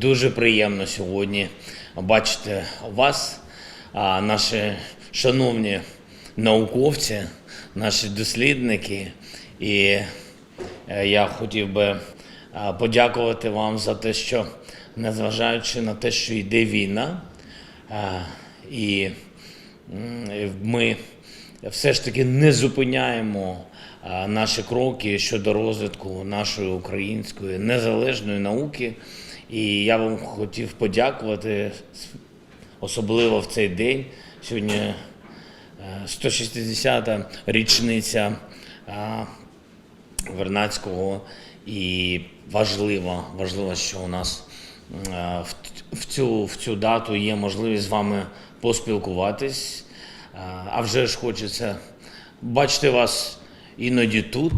Дуже приємно сьогодні бачити вас, наші шановні науковці, наші дослідники. І е, я хотів би подякувати вам за те, що незважаючи на те, що йде війна, і ми все ж таки не зупиняємо наші кроки щодо розвитку нашої української незалежної науки. І я вам хотів подякувати особливо в цей день. Сьогодні е, 160-та річниця а, Вернадського, і важливо, важливо, що у нас е, в, цю, в цю дату є можливість з вами поспілкуватись. Е, А вже ж хочеться бачити вас іноді тут.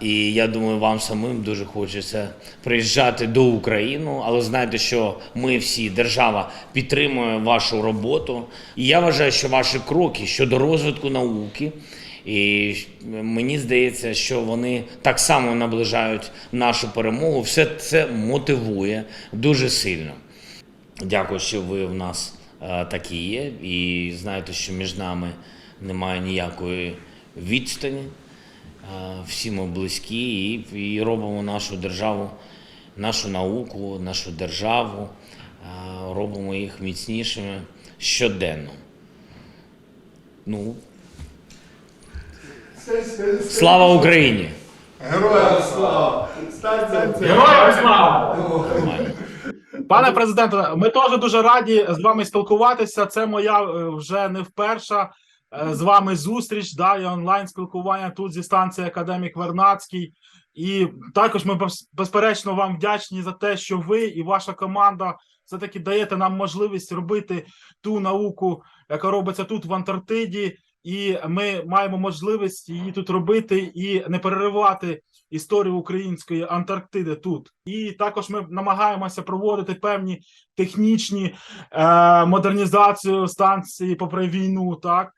І я думаю, вам самим дуже хочеться приїжджати до України, але знайте, що ми всі, держава, підтримує вашу роботу. І я вважаю, що ваші кроки щодо розвитку науки, і мені здається, що вони так само наближають нашу перемогу. Все це мотивує дуже сильно. Дякую, що ви в нас такі є. І знаєте, що між нами немає ніякої відстані. Е, Всі ми близькі і, і робимо нашу державу, нашу науку, нашу державу, е, робимо їх міцнішими щоденно. Ну, слава Україні! Героям слава! Героям слава! Пане президенте, ми теж дуже раді з вами спілкуватися. Це моя е, вже не вперша з вами зустріч. Да, і онлайн спілкування тут зі станції Академік Вернацький. І також ми без- безперечно вам вдячні за те, що ви і ваша команда все-таки даєте нам можливість робити ту науку, яка робиться тут в Антарктиді, і ми маємо можливість її тут робити і не переривати історію української Антарктиди тут. І також ми намагаємося проводити певні технічні е, модернізацію станції попри війну. Так Е,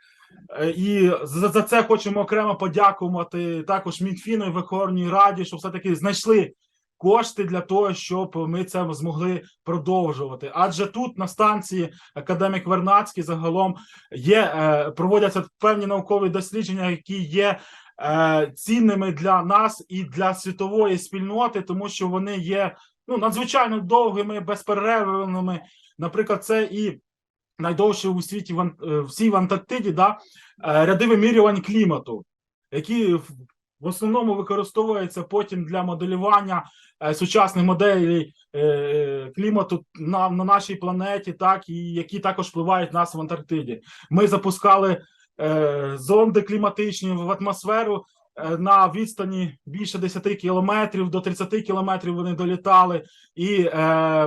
і за, за це хочемо окремо подякувати також Мінфіну і Верховній Раді, що все таки знайшли. Кошти для того, щоб ми це змогли продовжувати. Адже тут на станції академік Вернацький загалом є е, проводяться певні наукові дослідження, які є е, цінними для нас і для світової спільноти, тому що вони є ну надзвичайно довгими, безперервними. Наприклад, це і найдовше у світі в е, всій в Антарктиді, да, е, ряди вимірювань клімату, які в- основному використовуються потім для моделювання е, сучасних моделей клімату на, на нашій планеті, так і які також впливають на нас в Антарктиді. Ми запускали зонди кліматичні в атмосферу. Е, На відстані більше 10 кілометрів до 30 кілометрів вони долітали і е,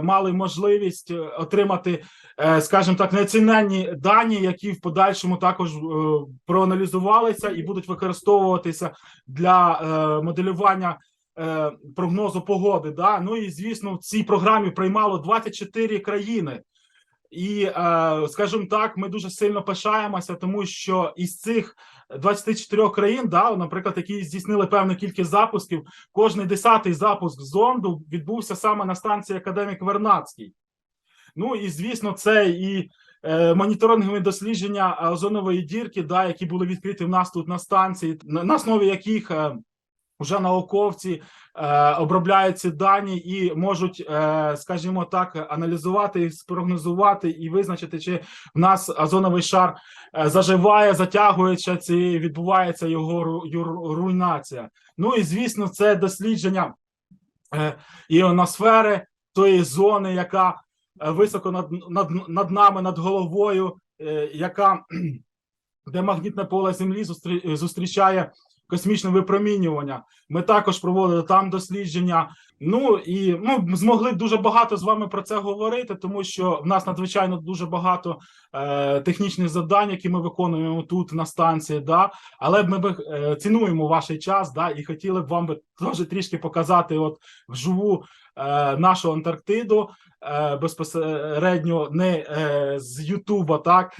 мали можливість е, отримати, е, скажімо так, неоціненні дані, які в подальшому також е, проаналізувалися і будуть використовуватися для е, моделювання е, прогнозу погоди. Да? Ну і звісно, в цій програмі приймало 24 країни. І, е, скажімо так, ми дуже сильно пишаємося, тому що із цих 24 країн, да, наприклад, які здійснили певну кількість запусків, кожний десятий запуск зонду відбувся саме на станції Академік Вернадський. Ну і звісно, це і е, моніторингові дослідження озонової дірки, да, які були відкриті в нас тут на станції, на, основі яких е, вже науковці е, обробляють ці дані і можуть, е, скажімо так, аналізувати, спрогнозувати і визначити, чи в нас озоновий шар е, заживає, затягується, чи відбувається його руйнація. Ну і звісно, це дослідження е, іоносфери, тої зони, яка е, високо над, над, над нами, над головою, е, яка де магнітне поле Землі зустрі- зустрічає космічне випромінювання. Ми також проводили там дослідження. Ну і ми змогли дуже багато з вами про це говорити, тому що в нас надзвичайно дуже багато е, технічних завдань, які ми виконуємо тут на станції. Да, але ми би е, цінуємо ваш час, да, і хотіли б вам би теж трішки показати, от вживу е, нашу Антарктиду е, безпосередньо не е, з Ютуба, так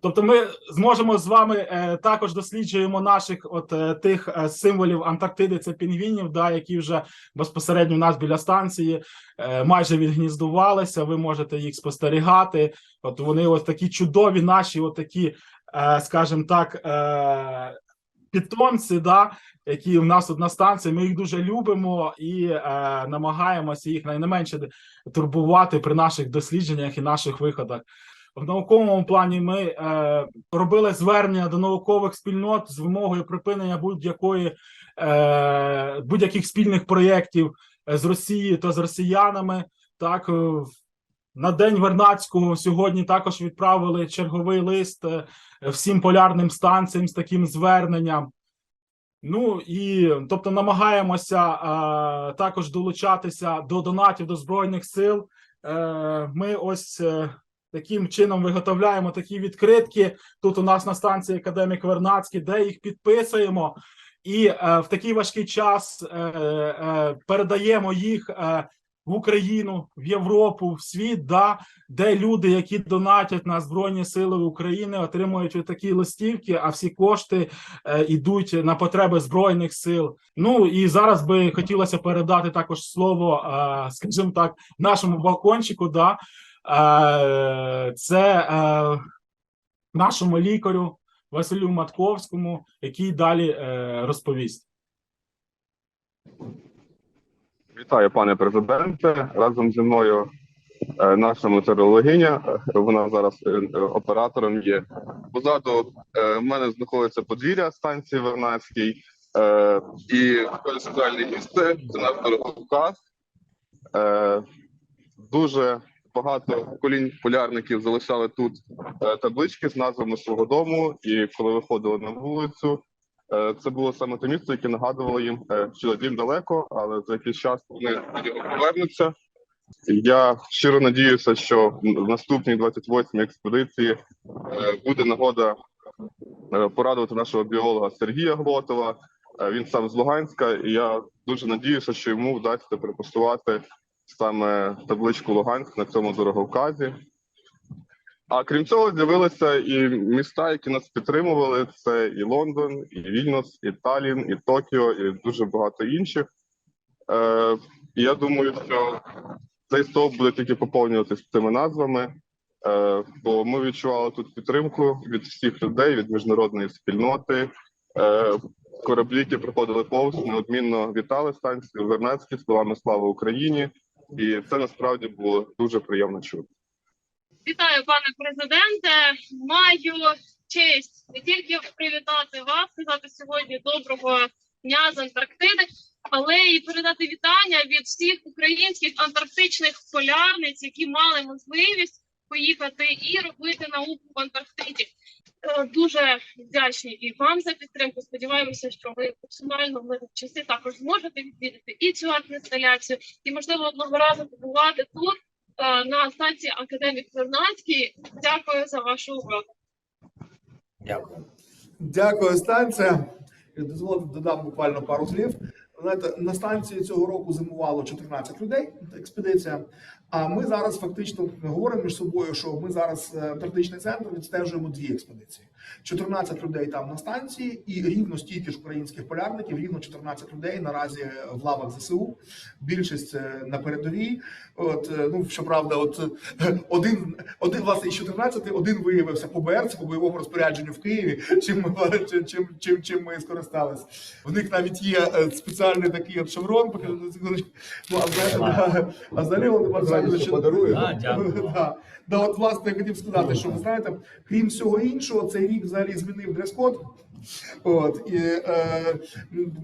тобто, ми зможемо з вами е, також досліджуємо наших от е, тих е, символів Антарктиди. Це пінгвінів, да, які вже безпосередньо у нас біля станції е, майже відгніздувалися. Ви можете їх спостерігати. От вони ось такі чудові, наші, от такі, е, скажімо так, е, питомці, да, які в нас тут на станції. Ми їх дуже любимо і е, намагаємося їх найменше турбувати при наших дослідженнях і наших виходах. В науковому плані ми е, робили звернення до наукових спільнот з вимогою припинення будь-якої е, будь-яких спільних проєктів з Росією та з росіянами. Так, е, на день Вернадського сьогодні також відправили черговий лист е, всім полярним станціям з таким зверненням. Ну і тобто намагаємося е, також долучатися до донатів до Збройних сил. Е, ми ось е, таким чином виготовляємо такі відкритки. Тут у нас на станції Академік Вернадський, де їх підписуємо. І е, в такий важкий час е, е, передаємо їх е, в Україну, в Європу, в світ, да, де люди, які донатять на Збройні Сили України, отримують такі листівки, а всі кошти е, йдуть на потреби Збройних сил. Ну і зараз би хотілося передати також слово, е, скажімо так, нашому балкончику. Да, е, це е, нашому лікарю Василю Матковському, який далі е, розповість. Вітаю, пане президенте. Разом зі мною е, наша метеорологиня. Вона зараз е, оператором є. Позаду в мене знаходиться подвір'я станції Вернадській. Е, і таке соціальне місце це наш Дороговказ. Дуже багато поколінь полярників залишали тут е, таблички з назвами свого дому. І коли виходили на вулицю, Е, Це було саме те місце, яке нагадувало їм, е, що дім далеко, але за якийсь час вони повернуться. Я щиро надіюся, що в наступній 28-й експедиції буде нагода порадувати нашого біолога Сергія Глотова. Він сам з Луганська, і я дуже надіюся, що йому вдасться перепостувати саме табличку Луганськ на цьому дороговказі. А крім цього, з'явилися і міста, які нас підтримували: це і Лондон, і Вільнюс, і Талін, і Токіо, і дуже багато інших. Е, я думаю, що цей стовп буде тільки поповнюватися цими назвами, е, бо ми відчували тут підтримку від всіх людей, від міжнародної спільноти. Е, кораблі, які приходили повз, неодмінно вітали станцію Вернецькі словами Слава Україні! І це насправді було дуже приємно чути. Вітаю, пане президенте. Маю честь не тільки привітати вас, сказати сьогодні доброго дня з Антарктиди, але і передати вітання від всіх українських антарктичних полярниць, які мали можливість поїхати і робити науку в Антарктиді. Е, Дуже вдячні і вам за підтримку. Сподіваємося, що ви максимально в мирні часи також зможете відвідати і цю арт-інсталяцію, і можливо одного разу побувати тут е, на станції Академік Вернадський. Дякую за вашу увагу. Дякую. Дякую, станція. Дозволите додам буквально пару слів. Знаєте, на станції цього року зимувало 14 людей. Експедиція. А ми зараз фактично говоримо між собою, що ми зараз е, Антарктичний центр відстежуємо дві експедиції: 14 людей там на станції, і рівно стільки ж українських полярників, рівно 14 людей наразі в лавах ЗСУ. Більшість е, на передовій. От е, ну щоправда, от е, один, один власне із 14, один виявився по БРЦ, по бойовому розпорядженню в Києві. Чим ми чим, чим, чим, чим ми скористались. В них навіть є спеціальний такий от шеврон. покажу. Ну а да, а взагалі вони бажають, дякую. Да. От власне я хотів сказати, що ви знаєте, крім всього іншого, цей рік взагалі змінив дрес-код. От і е,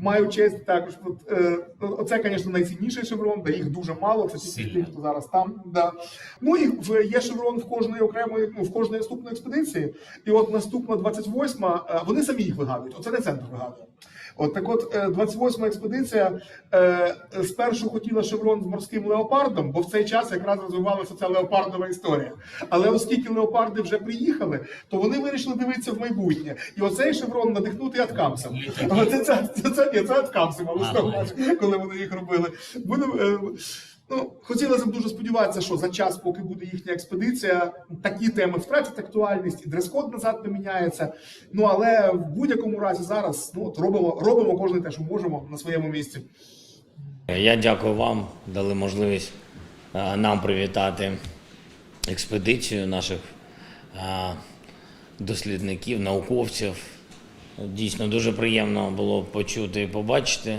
маю честь також. От, е, оце, звісно, найцінніший шеврон, де їх дуже мало. Це тільки ті, хто зараз там. Да. Ну і в- є шеврон в кожної окремої, ну в кожної наступної експедиції. І от наступна 28-ма, е, вони самі їх вигадують. Оце не центр вигадує. От так, от е, 28-ма експедиція е, спершу хотіла шеврон з морським леопардом, бо в цей час якраз розвивалася ця леопардова історія. Але оскільки леопарди вже приїхали, то вони вирішили дивитися в майбутнє. І оцей шеврон надихнути Аткамсом. Це це це це, це, це Аткамси коли вони їх робили. Будемо е, Ну, хотілося б дуже сподіватися, що за час, поки буде їхня експедиція, такі теми втратять актуальність, і дрес-код назад не міняється. Ну але в будь-якому разі зараз ну от робимо, робимо кожен те, що можемо на своєму місці. Я дякую вам, дали можливість нам привітати експедицію наших дослідників, науковців. Дійсно дуже приємно було почути і побачити.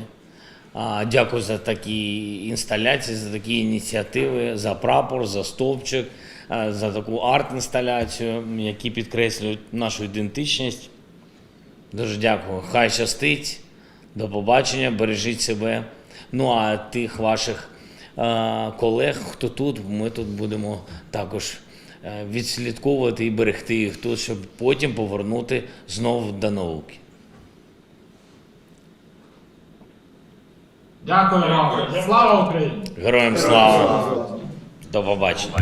Дякую за такі інсталяції, за такі ініціативи, за прапор, за стовпчик, за таку арт-інсталяцію, які підкреслюють нашу ідентичність. Дуже дякую. Хай щастить. До побачення, бережіть себе. Ну а тих ваших колег, хто тут, ми тут будемо також е, відслідковувати і берегти їх тут, щоб потім повернути знову до науки. Дякую вам. Слава Україні! Героям слава! До побачення.